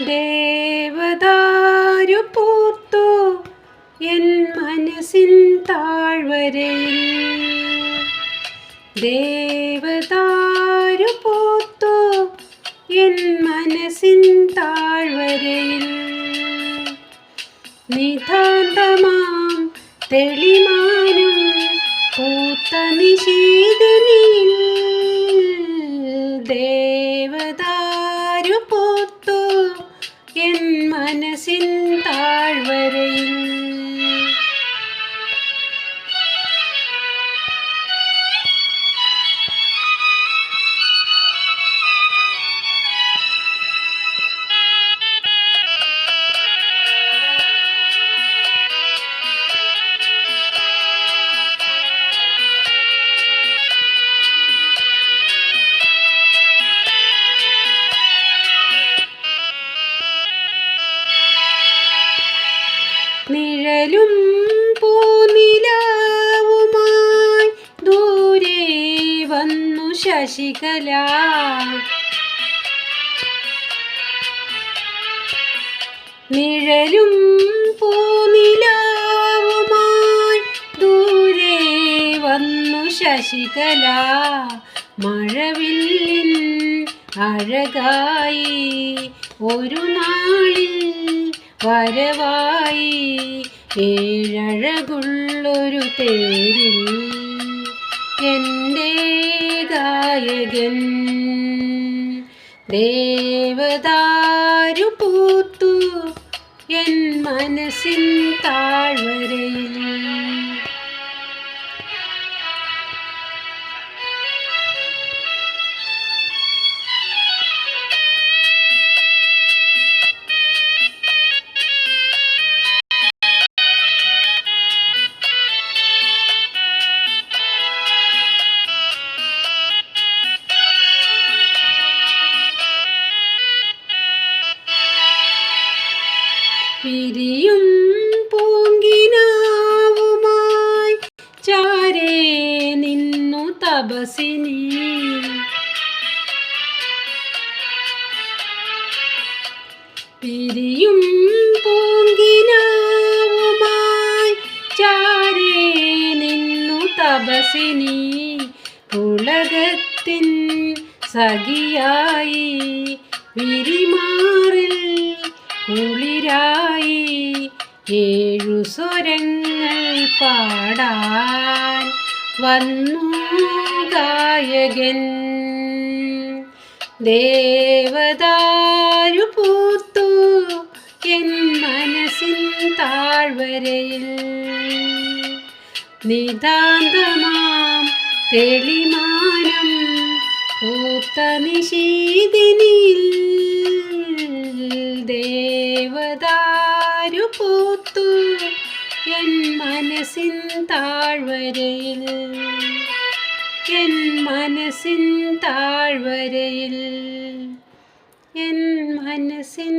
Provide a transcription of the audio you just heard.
ദേവദാരു പൂത്തു എൻ മനസ്സിൻ താഴ്വരയിൽ. ദേവദാരു പൂത്തു എൻ മനസ്സിൻ താഴ്വരയിൽ. നിതാന്തമാം തെളിമാനം പൂത്ത നിശീതനിൽ മനസ്സിൻ നിഴലും പൂനിലാവുമായി ദൂരെ വന്നു ശശികല. നിഴലും പൂനിലാവുമായി ദൂരെ വന്നു ശശികല. മഴവില്ലിൻ അഴകായി ഒരു നാളിൽ വരവായി ഏഴഴകുള്ളൊരു തേരിൽ എന്റെ ഗായകൻ ദേവതാരു പൂത്തു എൻ മനസ്സിൻ താഴ്വരയിൽ. പിരിയും പൂങ്കിനാവുമായി ചാരേ നിന്നു തപസിനി പിരിയും പൂങ്കിനാവുമായി ചാരേ നിന്നു തപസിനി പുളകത്തിൻ സഖിയായി വിരിമാറിൽ കുളിരായി ഏഴു സ്വരങ്ങൾ പാടാൻ വന്നു ഗായകൻ. ദേവദാരു പൂത്തു എൻ മനസ്സിൻ താഴ്വരയിൽ. നിതാന്തമാം തെളിമാനം പൂത്ത നിശീതിനിൽ മനസ്സിൻ താഴ്വരയിൽ എൻ മനസ്സിൻ താഴ്വരയിൽ എൻ മനസ്സിൻ